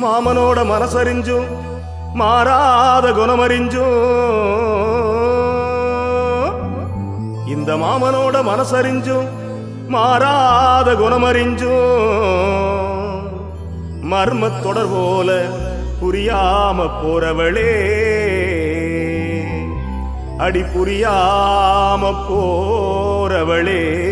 மாமனோட மனசறிஞ்சும் மாறாத குணமறிஞ்சும். இந்த மாமனோட மனசறிஞ்சும் மாறாத குணமறிஞ்சும். மர்ம தொடர் போல புரியாம போறவளே. அடி புரியாம போறவளே.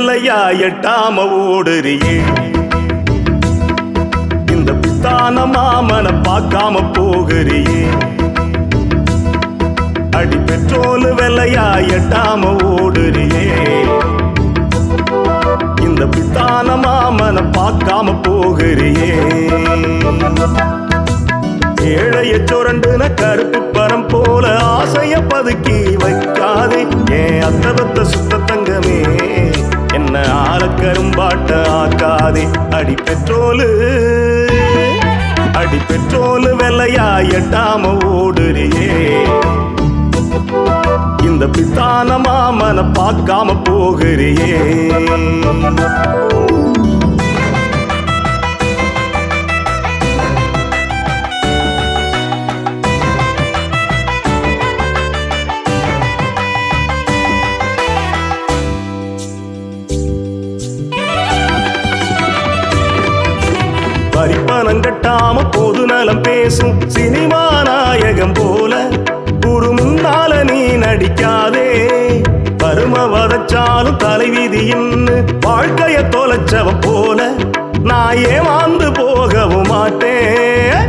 பெட்ரோல் எட்டாம ஓடுறியே இந்த புத்தான மாமன பார்க்காம போகிறியே. அடி பெட்ரோல் விலையா எட்டாம ஓடுறியே இந்த பித்தான மாமன பார்க்காம போகிறியே. ஏழைய சுரண்டுன கருப்பு பரம் போல ஆசைய பதுக்கி வைக்காதே. ஏன் அத்தபத்த சுத்த கரும்பாட்ட ஆக்காதே. அடி பெட்ரோலு அடி பெட்ரோலு வெள்ளையா எட்டாம ஓடுறியே. இந்த பித்தான மாமன பார்க்காம போகிறியே. வரிப்பணம் கட்டாம பொது நலம் பேசும் சினிமா நாயகம் போல ஒரு முன்னால நீ நடிக்காதே. பரும வதச்சாலும் தலைவிதின்னு வாழ்க்கைய தொலைச்சவ போல நான் ஏமாந்து போகவும் மாட்டேன்.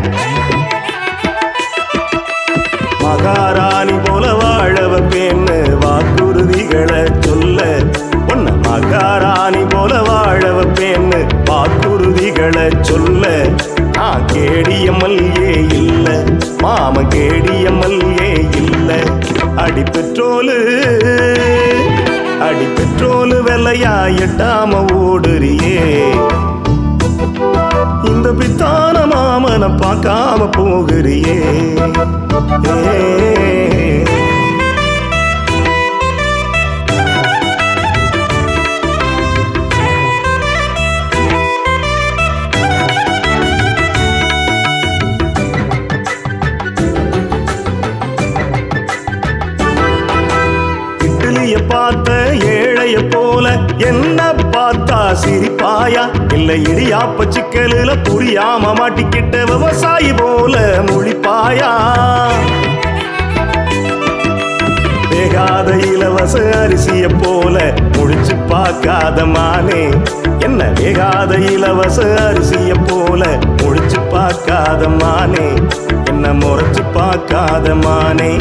பெட்ரோலு அடி பெட்ரோலு வெள்ளையா எட்டாம ஓடுறியே இந்த பித்தான மாமன பார்க்காம போகிறியே ஏ. பார்த்த ஏழைய போல என்ன பார்த்தா சிரிப்பாயா? இல்ல இடியாப்ப சிக்கலுல புரியாம மாட்டிக்கிட்ட விவசாயி போல முழிப்பாயா? வேகாத இலவச அரிசிய போல முழிச்சு பார்க்காத மானே. என்ன வேகாத இலவச அரிசிய போல முழிச்சு பார்க்காத மானே. என்ன முறைச்சு பார்க்காத மானே.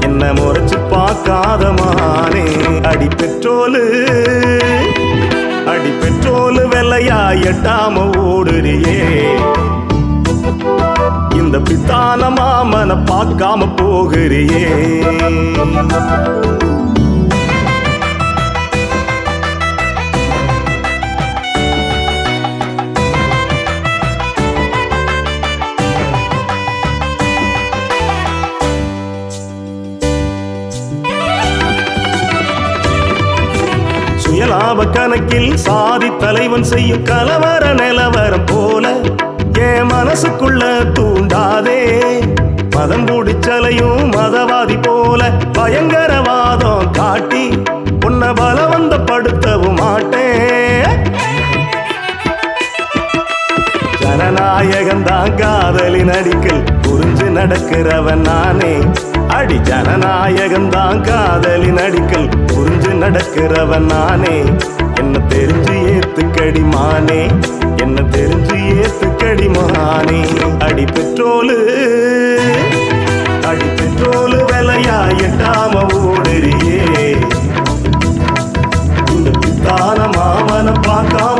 என்ன முறைச்சு பார்க்காத மானே. அடி பெட்ரோலு அடி பெட்ரோலு வெள்ளையா எட்டாம ஓடுறியே. இந்த பித்தான மாமனை பார்க்காம போகிறியே. லாப கணக்கில் சாதி தலைவன் செய்யும் கலவர நிலவரம் போல என் மனசுக்குள்ள தூண்டாதே. மதம் பிடிச்சலையும் மதவாதி போல பயங்கரவாதம் காட்டி உன்னை பலவந்தப்படுத்தவும் மாட்டேன் ஜனநாயகம் தான் காதலின் அடிக்கல் புரிஞ்சு நடக்கிறவன் நானே. அடி ஜனநாயகம் தான் காதலி நடிக்கல் புரிஞ்சு நடக்கிறவன் நானே. என்ன தெரிஞ்சு ஏத்துக்கடி மானே. என்ன தெரிஞ்சு ஏத்துக்கடி மானே. அடி பெட்ரோலு அடி பெட்ரோலு விலையா எட்டாம ஓடுறியே இந்த பித்தான மாமன பார்க்காம